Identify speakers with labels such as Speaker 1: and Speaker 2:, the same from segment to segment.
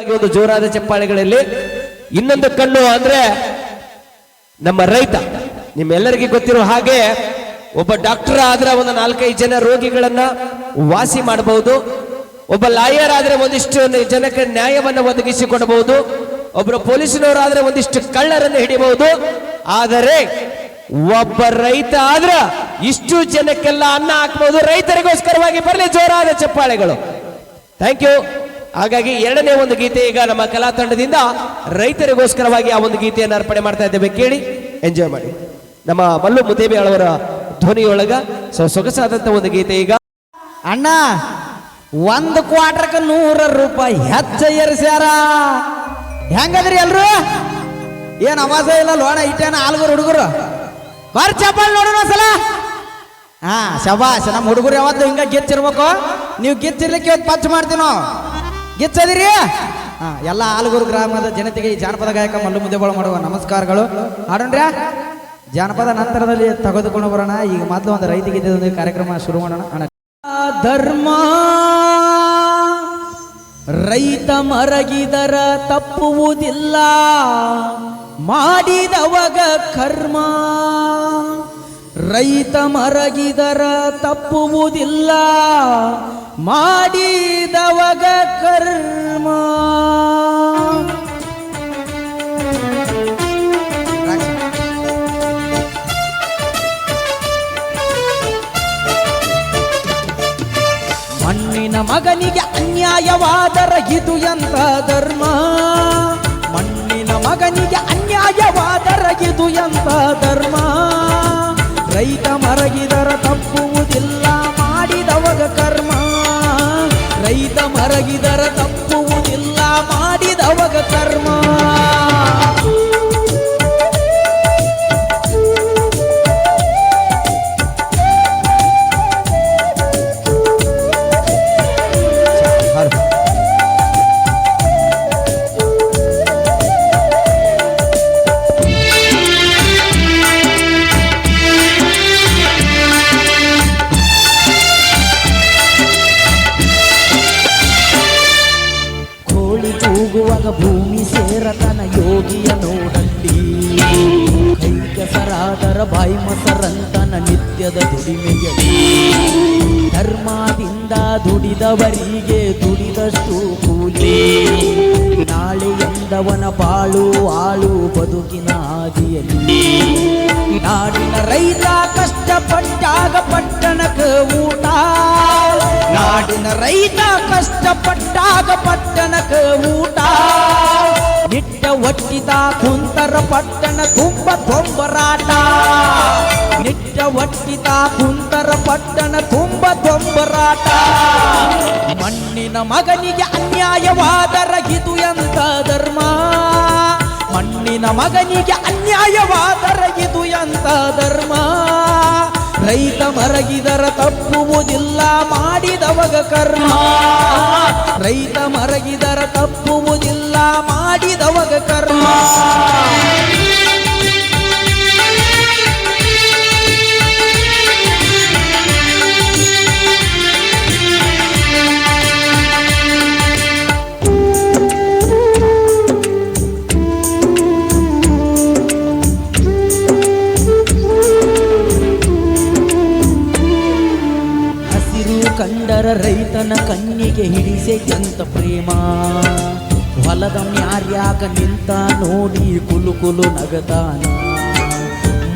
Speaker 1: ಒಂದು ಜೋರಾದ ಚಪ್ಪಾಳೆಗಳಲ್ಲಿ ಇನ್ನೊಂದು ಕಣ್ಣು ಅಂದ್ರೆ ನಮ್ಮ ರೈತ. ನಿಮ್ಮೆಲ್ಲರಿಗೆ ಗೊತ್ತಿರೋ ಹಾಗೆ ಒಬ್ಬ ಡಾಕ್ಟರ್ ಆದ್ರೆ ಒಂದು ನಾಲ್ಕೈದು ಜನ ರೋಗಿಗಳನ್ನ ವಾಸಿ ಮಾಡಬಹುದು. ಒಬ್ಬ ಲಾಯರ್ ಆದ್ರೆ ಒಂದಿಷ್ಟು ಜನಕ್ಕೆ ನ್ಯಾಯವನ್ನ ಒದಗಿಸಿಕೊಡಬಹುದು. ಒಬ್ಬರು ಪೊಲೀಸಿನವರಾದ್ರೆ ಒಂದಿಷ್ಟು ಕಳ್ಳರನ್ನು ಹಿಡಿಬಹುದು. ಆದರೆ ಒಬ್ಬ ರೈತ ಆದ್ರ ಇಷ್ಟು ಜನಕ್ಕೆಲ್ಲ ಅನ್ನ ಹಾಕ್ಬಹುದು ರೈತರಿಗೋಸ್ಕರವಾಗಿ ಬರಲಿ ಜೋರಾದ ಚಪ್ಪಾಳೆಗಳು. ಥ್ಯಾಂಕ್ ಯು ಹಾಗಾಗಿ ಎರಡನೇ ಒಂದು ಗೀತೆ ಈಗ ನಮ್ಮ ಕಲಾ ತಂಡದಿಂದ ರೈತರಿಗೋಸ್ಕರವಾಗಿ ಆ ಒಂದು ಗೀತೆಯನ್ನು ಅರ್ಪಣೆ ಮಾಡ್ತಾ ಇದ್ದೇವೆ. ಕೇಳಿ, ಎಂಜಾಯ್ ಮಾಡಿ. ನಮ್ಮ ಮಲ್ಲು ಮುದ್ದೇಬಿ ಅವರ ಧ್ವನಿಯೊಳಗ ಸೊ ಸೊಗಸಾದಂತ ಒಂದು ಗೀತೆ ಈಗ.
Speaker 2: ಅಣ್ಣ, ಒಂದು ಕ್ವಾರ್ಟರ್ಗೆ ನೂರ ರೂಪಾಯಿ ಹೆಚ್ಚ ಏರಿಸ್ಯಾರ? ಹೆಂಗದ್ರಿ ಎಲ್ರು? ಏನ್ ಅವಾಸ ಇಲ್ಲ, ಲೋಣ ಇಟ್ಟೇನ ಆಲ್ಗುರ್ ಹುಡುಗರು? ಬರ್ ಚಪ್ಪಲ್ ನೋಡೋಣ ಸಲ ಹಾ ಶಬಾಶ್ ನಮ್ಮ ಹುಡುಗರು ಯಾವತ್ತು ಹಿಂಗ ಗೆಚ್ಚಿರ್ಬೇಕು ನೀವು ಗೆಚ್ಚಿರ್ಲಿಕ್ಕೆ ಇವತ್ತು ಪಚ್ ಮಾಡ್ತೀವಿ ಗೆಚ್ಚದಿರಿ ಎಲ್ಲ ಆಲಗೂರು ಗ್ರಾಮದ ಜನತೆಗೆ ಈ ಜಾನಪದ ಗಾಯಕ ಮಲ್ಲು ಮುದ್ದೆಗಳು ಮಾಡುವ ನಮಸ್ಕಾರಗಳು. ಹಾಡೋಣ್ರ್ಯಾ ಜಾನಪದ ನಂತರದಲ್ಲಿ ತೆಗೆದುಕೊಂಡು ಬರೋಣ. ಈಗ ಮೊದಲು ಒಂದು ರೈತ ಗೀತೆ ಕಾರ್ಯಕ್ರಮ ಶುರು ಮಾಡೋಣ. ಧರ್ಮ ರೈತ ಮರಗಿದರ ತಪ್ಪುವುದಿಲ್ಲ. ಮಾಡಿದವಗ ಕರ್ಮ. ರೈತ ಮರಗಿದರ ತಪ್ಪುವುದಿಲ್ಲ. ಮಾಡಿದವಗ ಕರ್ಮ. ಮಣ್ಣಿನ ಮಗನಿಗೆ ಅನ್ಯಾಯವಾದರ ಇದು ಎಂತ ಧರ್ಮ? ಮಣ್ಣಿನ ಮಗನಿಗೆ ಅನ್ಯಾಯವಾದರ ಇದು ಎಂತ ಧರ್ಮ? ರೈತ ಮರಗಿದರ ತಪ್ಪುವುದಿಲ್ಲ, ಮಾಡಿದವಗ ಕರ್ಮ. ರೈತ ಮರಗಿದರ ತಪ್ಪುವುದಿಲ್ಲ ಮಾಡಿದವಗ ಕರ್ಮ. ಭೂಮಿ ಸೇರತನ ಯೋಗಿಯ ನೋಡಲ್ಲಿ ಕೈಕಸರಾದರ ಬಾಯಿ ಮಸರಂತನ ನಿತ್ಯದ ದುಡಿಮೆಯಲ್ಲಿ. ಧರ್ಮದಿಂದ ದುಡಿದವರಿಗೆ ದುಡಿದಷ್ಟು ಕೂಲಿ. ನಾಳೆ ಎಂದವನ ಬಾಳು ಆಳು ಬದುಕಿನ ಹಾದಿಯಲ್ಲಿ. ನಾಡಿನ ರೈತ ಕಷ್ಟಪಟ್ಟಾಗ ಪಟ್ಟಣಕ್ಕೆ ಊಟ. ನಾಡಿನ ರೈತ ಕಷ್ಟಪಟ್ಟಾಗ ಪಟ್ಟಣಕ ಊಟ. ನಿಟ್ಟ ಒಟ್ಟಿದ ಕುಂತರ ಪಟ್ಟಣ ತುಂಬ ತೊಂಬರಾಟ. ನಿಟ್ಟ ಒಟ್ಟಿದ ಕುಂತರ ಪಟ್ಟಣ ತುಂಬ ತೊಂಬರಾಟ. ಮಣ್ಣಿನ ಮಗನಿಗೆ ಅನ್ಯಾಯವಾದರ ಇದು ಎಂತ ಧರ್ಮ? ಮಣ್ಣಿನ ಮಗನಿಗೆ ಅನ್ಯಾಯವಾದರ ಇದು ಎಂತ ಧರ್ಮ? ರೈತ ಮರಗಿದರ ತಪ್ಪುವುದಿಲ್ಲ ಮಾಡಿದವಗ ಕರ್ಮ. ರೈತ ಮರಗಿದರ ತಪ್ಪುವುದಿಲ್ಲ ಮಾಡಿದವಗ ಕರ್ಮ. ಪ್ರೇಮ. ಹೊಲದ ಮ್ಯಾರ್ಯಾಗ ನಿಂತ ನೋಡಿ ಕುಲು ಕುಲು ನಗತಾನ.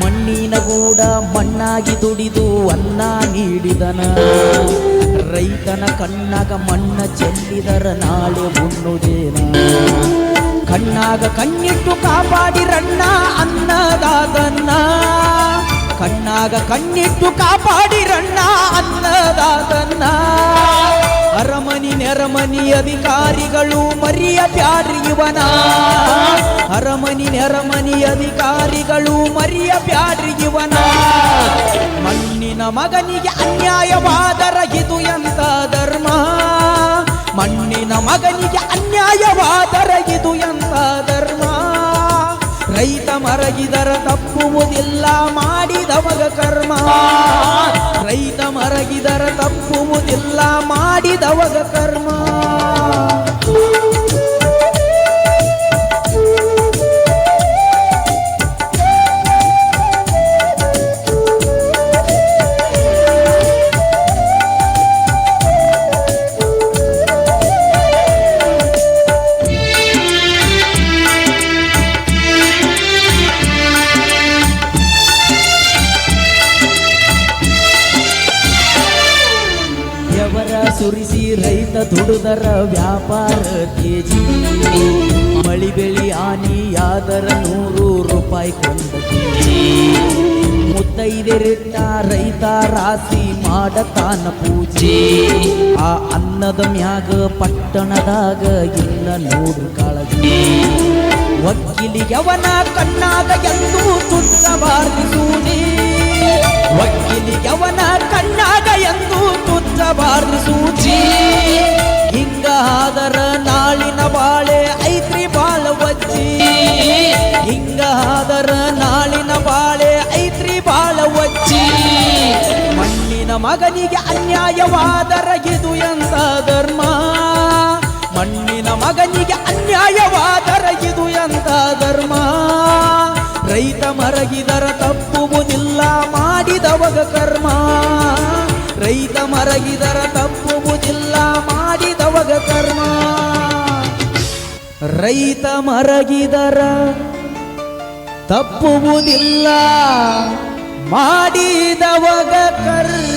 Speaker 2: ಮಣ್ಣಿನ ಗೂಡ ಮಣ್ಣಾಗಿ ದುಡಿದು ಅನ್ನ ನೀಡಿದನ. ರೈತನ ಕಣ್ಣಾಗ ಮಣ್ಣ ಚೆಲ್ಲಿದರ ನಾಳೆ ಉಣ್ಣುದೇನ ಕಣ್ಣಾಗ ಕಣ್ಣಿಟ್ಟು ಕಾಪಾಡಿರಣ್ಣ ಅನ್ನದಾದನ್ನ ಕಣ್ಣಾಗ ಕಣ್ಣಿಟ್ಟು ಕಾಪಾಡಿರಣ್ಣ ನೆರಮನಿ ಅಧಿಕಾರಿಗಳು ಮರಿಯ ಬ್ಯಾಡ್ರಿ ಇವನ. ಅರಮನಿ ನೆರಮನಿ ಅಧಿಕಾರಿಗಳು ಮರಿಯ ಬ್ಯಾಡ್ರಿ ಇವನ. ಮಣ್ಣಿನ ಮಗನಿಗೆ ಅನ್ಯಾಯವಾದರ ಇದು ಎಂತ ಧರ್ಮ? ಮಣ್ಣಿನ ಮಗನಿಗೆ ಅನ್ಯಾಯವಾದರ ಮರಗಿದರ ತಪ್ಪುವುದಿಲ್ಲ ಮಾಡಿದವಗ ಕರ್ಮ. ರೈತ ಮರಗಿದರ ತಪ್ಪುವುದಿಲ್ಲ ಮಾಡಿದವಗ ಕರ್ಮ. ದುಡುದರ ವ್ಯಾಪಾರ ತೇಜಿ ಮಳಿ ಬೆಳಿ ಆನಿಯಾದರ ನೂರು ರೂಪಾಯಿ ಕೊಂದತಿ ಮುತ್ತೈದೆರಿಟ್ಟ ರೈತ ರಾಸಿ ಮಾಡತಾನ ಪೂಜೆ. ಆ ಅನ್ನದ ಮ್ಯಾಗ ಪಟ್ಟಣದಾಗ ಇಲ್ಲ ನೋಡು ಕಾಳಜಿ. ಒಕ್ಕಿಲಿಯವನ ಕಣ್ಣಾಗ ಎಂದು ತುಚ್ಚಬಾರ್ದು ಸೂಜಿ ಒಕ್ಕಿಲಿಯವನ ಕಣ್ಣಾಗ ಎಂದು ತುಚ್ಚಬಾರ್ದು ಮಗನಿಗೆ ಅನ್ಯಾಯವಾದರ ಇದು ಎಂತ ಧರ್ಮ? ಮಣ್ಣಿನ ಮಗನಿಗೆ ಅನ್ಯಾಯವಾದರ ಇದು ಎಂತ ಧರ್ಮ? ರೈತ ಮರಗಿದರ ತಪ್ಪುವುದಿಲ್ಲ ಮಾಡಿದವಗ ಕರ್ಮ. ರೈತ ಮರಗಿದರ ತಪ್ಪುವುದಿಲ್ಲ ಮಾಡಿದವಗ ಕರ್ಮ. ರೈತ ಮರಗಿದರ ತಪ್ಪುವುದಿಲ್ಲ ಮಾಡಿದವಗ ಕರ್ಮ.